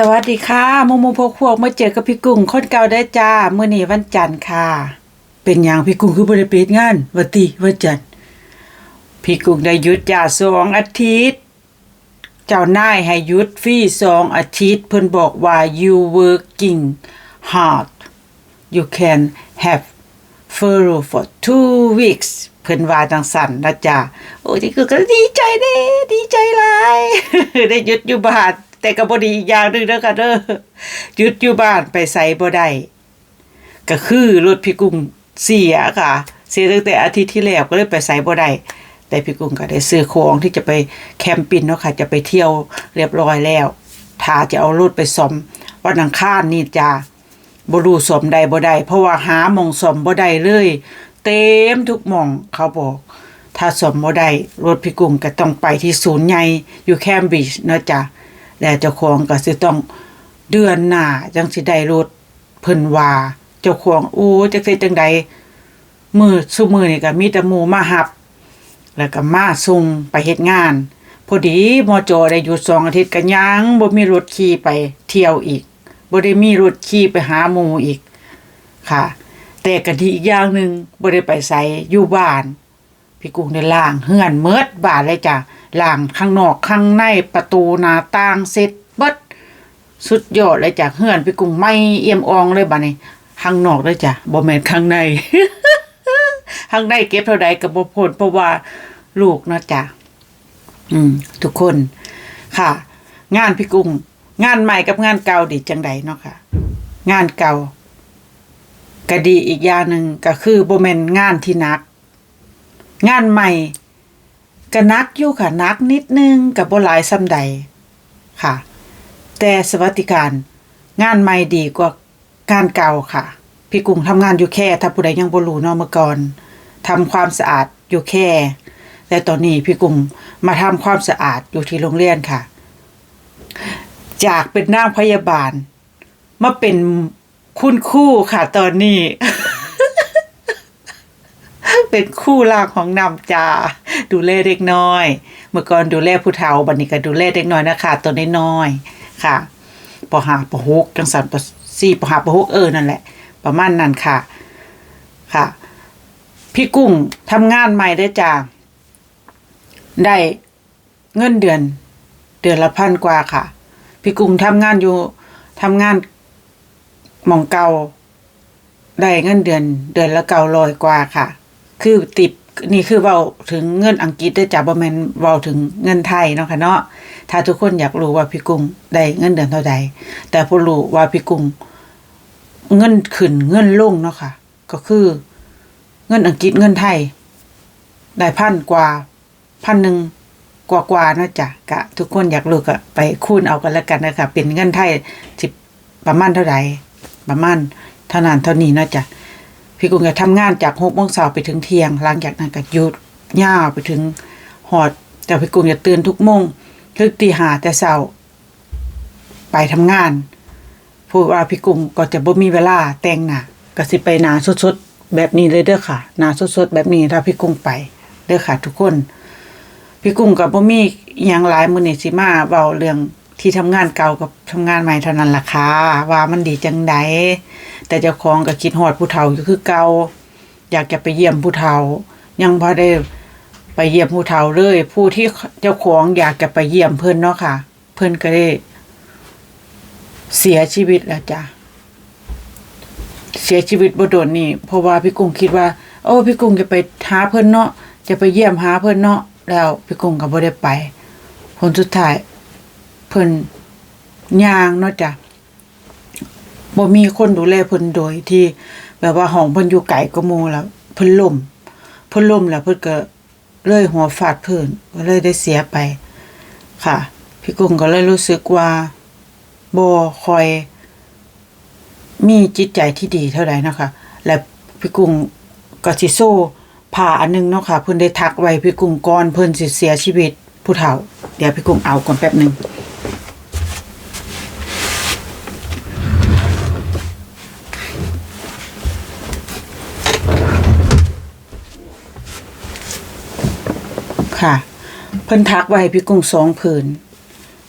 สวัสดีค่ะโมโมพกพวกมาเจอกับพี่กุ้งคนเก่าได้จ้าเมื่อนี้วันจันทร์ค่ะ เป็นอย่างพี่กุ้งคือบ่ได้ไปเฮ็ดงานวันติวันจันทร์พี่กุ้งได้หยุดยาสองอาทิตย์ เจ้านายให้หยุดฟรีสองอาทิตย์ เพิ่นบอกว่า you working hard you can have furlough for two weeks เพิ่นว่าจังสันนะจ๊ะโอ้ที่คือก็ดีใจเด้ดีใจหลายได้หยุดอยู่บ้าน แต่ก็บ่ดีอีกอย่างหนึงเด้อค่ะเด้อหยุดอยู่บ้านไปไสบ่ได้ก็คือรถพี่กุ้งเสียค่ะ เสียตั้งแต่อาทิตย์ที่แล้วก็เลยไปไสบ่ได้แต่พี่กุ้งก็ได้ซื้อของที่จะไปแคมปิ้งเนาะค่ะ จะไปเที่ยวเรียบร้อยแล้วถ้าจะเอารถไปซ่อมวันอังคารนี่จ้าบ่รู้สมใดบ่ได้เพราะว่าหาหมองสมบ่ได้เลย เต็มทุกหม่องเขาบอก ถ้าสมบ่ได้รถพี่กุ้งก็ต้องไปที่ศูนย์ใหญ่อยู่แคมบริดจ์เนาะจ้ะ และเจ้าของก็สิต้องเดือนหน้าจังสิได้รถเพิ่นว่าเจ้าของโอ้จักสิจังใดมือซุมือนี่ก็มีแต่หมู่มาหับ แล้วก็มาส่งไปเฮ็ดงาน พอดีมอจอได้หยุดสองอาทิตย์ก็ยังบ่มีรถขี่ไปเที่ยวอีกบ่ได้มีรถขี่ไปหาหมู่อีก ค่ะ แต่ก็ดีอีกอย่างหนึงบ่ได้ไปไสอยู่บ้าน พี่กุ้งได้ล้างเฮือนเมิดบ้านเลยจ้ะ ล้างข้างนอกข้างในประตูหน้าต่างเสร็จเบิดสุดยอดเลยจ้ะเฮือนพี่กุ้งไม่เอี่ยมอองเลยบัดนี้ข้างนอกเลยจ้ะบ่แม่นข้างในข้างในเก็บเท่าใดก็บ่พ้นเพราะว่าลูกนะจ้ะอืม ทุกคนค่ะ งานพี่กุ้งงานใหม่กับงานเก่าดีจังใดเนาะค่ะ งานเก่าก็ดีอีกอย่างหนึ่งก็คือบ่แมนงานที่นัก งานใหม่ ก็นักอยู่ค่ะนักนิดนึงกับบ่หลายซ้ำใดค่ะ แต่สวัสดิการงานใหม่ดีกว่างานเก่าค่ะ พี่กุ้งทำงานอยู่แค่ถ้าผู้ใดยังบ่รู้เนาะเมื่อก่อนทำความสะอาดอยู่แค่ แต่ตอนนี้พี่กุ้งมาทำความสะอาดอยู่ที่โรงเรียนค่ะ จากเป็นนางพยาบาล มาเป็นคุณครู่ค่ะตอนนี้ เป็นคู่รากของนำจา ดูแลเด็กน้อย เมื่อก่อนดูแลผู้เฒ่าบัดนี้ก็ดูแลเด็กน้อยนะคะตัวน้อยๆค่ะปหาปหกจังสันปสี่ปหาปหกเออนั่นแหละ ประมาณนั้นค่ะค่ะ พี่กุ้งทำงานใหม่ได้จ้าได้เงินเดือน เดือนละพันกว่าค่ะ พี่กุ้งทำงานอยู่ทำงานหมองเก่าได้เงินเดือน เดือนละเก้าร้อยกว่าค่ะ คือติด นี่คือเว้าถึงเงินอังกฤษได้อจ้ะบ่แม่นเว้าถึงเงินไทยเนาะค่ะเนาะถ้าทุกคนอยากรู้ว่าพี่กุ้งได้เงินเดือนเท่าใดแต่ผู้รู้ว่าพี่กุ้งเงินขึ้นเงินลงเนาะค่ะ ก็คือ เงินอังกฤษเงินไทย ได้พันกว่าพันหนึ่งกว่ากว่านะจ๊ะกะ ทุกคนอยากรู้ก็ไปคูณเอากันแล้วกันนะคะเป็นเงินไทยสิประมาณเท่าไหร่ประมาณเท่านั้นเท่านี้นะจ๊ะ พี่กุ้งจะทำงานจากหกโมงเช้าไปถึงเที่ยง หลังจากนั้นก็หยุดยาวไปถึงหอด แต่พี่กุ้งจะตื่นทุกโมงถึงตีหาแต่เช้าไปทำงานพูดว่าพี่กุ้งก็จะบ่มีเวลาแต่งหน้าก็สิไปหนาสดๆแบบนี้เลยเด้อค่ะหนาสดๆแบบนี้ถ้าพี่กุ้งไปเด้อค่ะ ทุกคน พี่กุ้งกับบ่มีอหยังหลายมื้อนี้สิมาเว้าเรื่องที่ทำงานเก่ากับทำงานใหม่เท่านั้นล่ะค่ะว่ามันดีจังใด แต่เจ้าของก็คิดฮอดผู้เฒ่าอยู่คือเก่าอยากจะไปเยี่ยมผู้เฒ่า ยังบ่ได้ไปเยี่ยมผู้เฒ่าเลย ผู้ที่เจ้าของอยากจะไปเยี่ยมเพิ่นเนาะค่ะ เพิ่นก็ได้เสียชีวิตแล้วจ้ะเสียชีวิตบ่โดนนี่เพราะว่าพี่กุ้งคิดว่า โอ้พี่กุ้งจะไปหาเพิ่นเนาะจะไปเยี่ยมหาเพิ่นเนาะแล้วพี่กุ้งก็บ่ได้ไปผลสุดท้ายเพิ่นยางเนาะจ้ะ บ่มีคนดูแลเพิ่นโดยที่ แบบว่าห้องเพิ่นอยู่ไกลกว่าหมู่แล้วเพิ่นล้มเพิ่นล้มแล้วเพิ่นก็เลยหัวฟาดพื้นก็เลยได้เสียไป ค่ะ พี่กุ้งก็เลยรู้สึกว่าบ่คอย มีจิตใจที่ดีเท่าไหร่นะคะ และพี่กุ้งก็สิโซ่ผ่าอันหนึงเนาะค่ะเพิ่นได้ทักไว้พี่กุ้งก่อนเพิ่นสิเสียชีวิตผู้เฒ่า เดี๋ยวพี่กุ้งเอาก่อนแป๊บหนึง ค่ะ เพิ่นทักไว้ให้พี่กุ้งสองผืน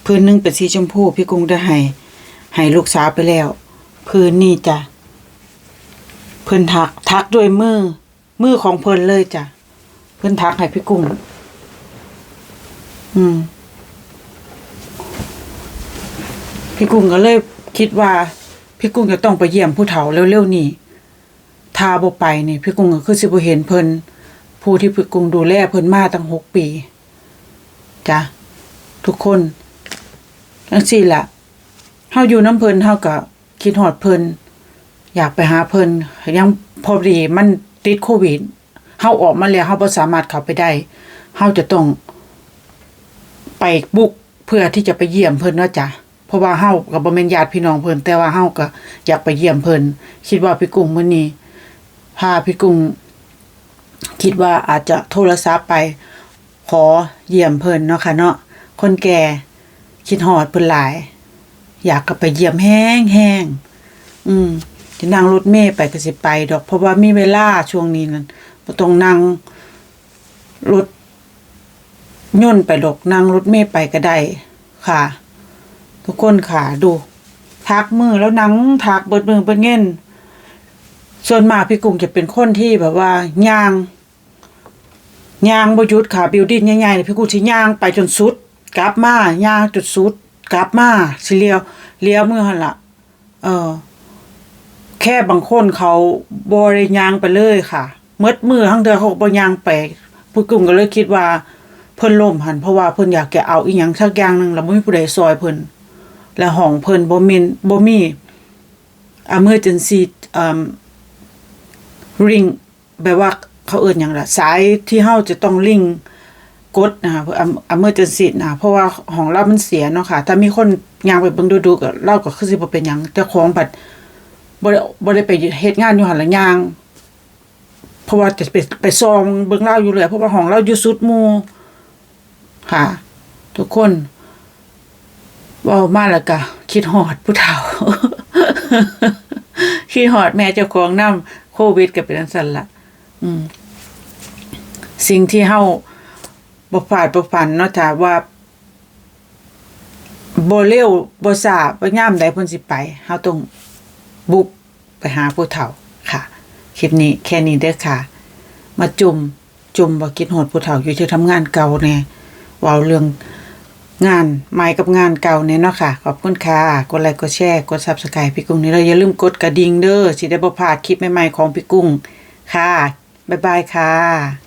ผืนหนึงเป็นสีชมพูพี่กุ้งได้ให้ให้ลูกสาวไปแล้วพื้นนี่จ้ะเพิ่นทักทักด้วยมือมือของเพิ่นเลยจ้ะเพิ่นทักให้พี่กุ้ง อืม พี่กุ้งก็เลยคิดว่า พี่กุ้งจะต้องไปเยี่ยมผู้เฒ่าเร็วๆนี่ถ้าบ่ไปนี่ พี่กุ้งก็คือสิบ่เห็นเพิ่น ผู้ที่พี่กุ้งดูแลเพิ่นมาตั้งหกปีจ้ะทุกคนจังซี่ละเฮาอยู่น้ำเพิ่นเฮาก็คิดฮอดเพิ่นอยากไปหาเพิ่นยังพอดีมันติดโควิดเฮาออกมาแล้วเฮาบ่สามารถเข้าไปได้เฮาจะต้อง ไปบุกเพื่อที่จะไปเยี่ยมเพิ่นเนาะจ้ะเพราะว่าเฮาก็บ่แม่นญาติพี่น้องเพิ่นแต่ว่าเฮาก็อยากไปเยี่ยมเพิ่นคิดว่าพี่กุ้งมื้อนี้พาพี่กุ้ง คิดว่าอาจจะโทรศัพท์ไป ขอเยี่ยมเพิ่นเนาะค่ะเนาะคนแก่คิดฮอดเพิ่นหลาย อยากก็ไปเยี่ยมแห้งแห้งอืมจะนั่งรถเมล์ไปก็สิไปดอก เพราะว่ามีเวลาช่วงนี้นั่นต้องนั่งรถย่นไปดอกนั่งรถเมล์ไปก็ได้ค่ะ ทุกคนค่ะดูทักมือแล้วหนังทักเบิดมือเบิดเงินส่วนมากพี่กุ้งจะเป็นคนที่แบบว่าย่าง ย่างบ่หยุดค่ะบิวดิ้นใหญ่ๆนี่พี่กุ้งสิย่างไปจนสุด กลับมาย่างจุดสุด กลับมาสิเลี้ยวเลี้ยวมือหั่นล่ะเออ แค่บางคนเขาบ่ได้ย่างไปเลยค่ะมดมือทั้งเดือเขาก็บ่ย่างไปพี่กุ้งก็เลยคิดว่า เพิ่นล่มหันเพราะว่าเพิ่นอยากจะเอาอีหยังสักอย่างหนึ่งแล้วบ่มีผู้ใดซอยเพิ่นและห้องเพิ่นบ่มีบ่มี emergency อืม ring แบบว่า เขาเอิ้นหยังละสายที่เฮาจะต้องลิงกดนะคะเพื่อ emergency นะเพราะว่าห้องเรามันเสียเนาะค่ะ ถ้ามีคนยางไปเบิ่งดูๆก็เราก็คือสิบ่เป็นหยังแต่ของบัดบ่ได้บ่ได้ไปเฮ็ดงานอยู่หั่นละย่าง เพราะว่าจะไปไปซองเบิ่งเราอยู่เลยเพราะว่าห้องเราอยู่สุดหมู่ค่ะ ทุกคนว่ามาแล้วก็คิดหอดผู้เฒ่าคิดหอดแม่เจ้าของน้ำโควิดก็เป็นอันสั่นละอืม สิ่งที่เฮาบ่ฝาดบ่ฝันเนาะจ้ะว่าบ่เร็วบ่ช้าบ่ยามใดเพิ่นสิไปเฮาต้องบุกไปหาผู้เฒ่าค่ะ คลิปนี้แค่นี้เด้อค่ะ มาจุ่มจุ่มบ่คิดหอดผู้เฒ่าอยู่ที่ทำงานเก่าแน่เว้าเรื่องงานใหม่กับงานเก่าเนี่ยเนาะค่ะ ขอบคุณค่ะ กดไลค์กดแชร์กด Subscribe พี่กุ้งนี่เราอย่าลืมกดกระดิ่งเด้อสิได้บ่พลาดคลิปใหม่ๆของพี่กุ้งค่ะ บ๊ายบายค่ะ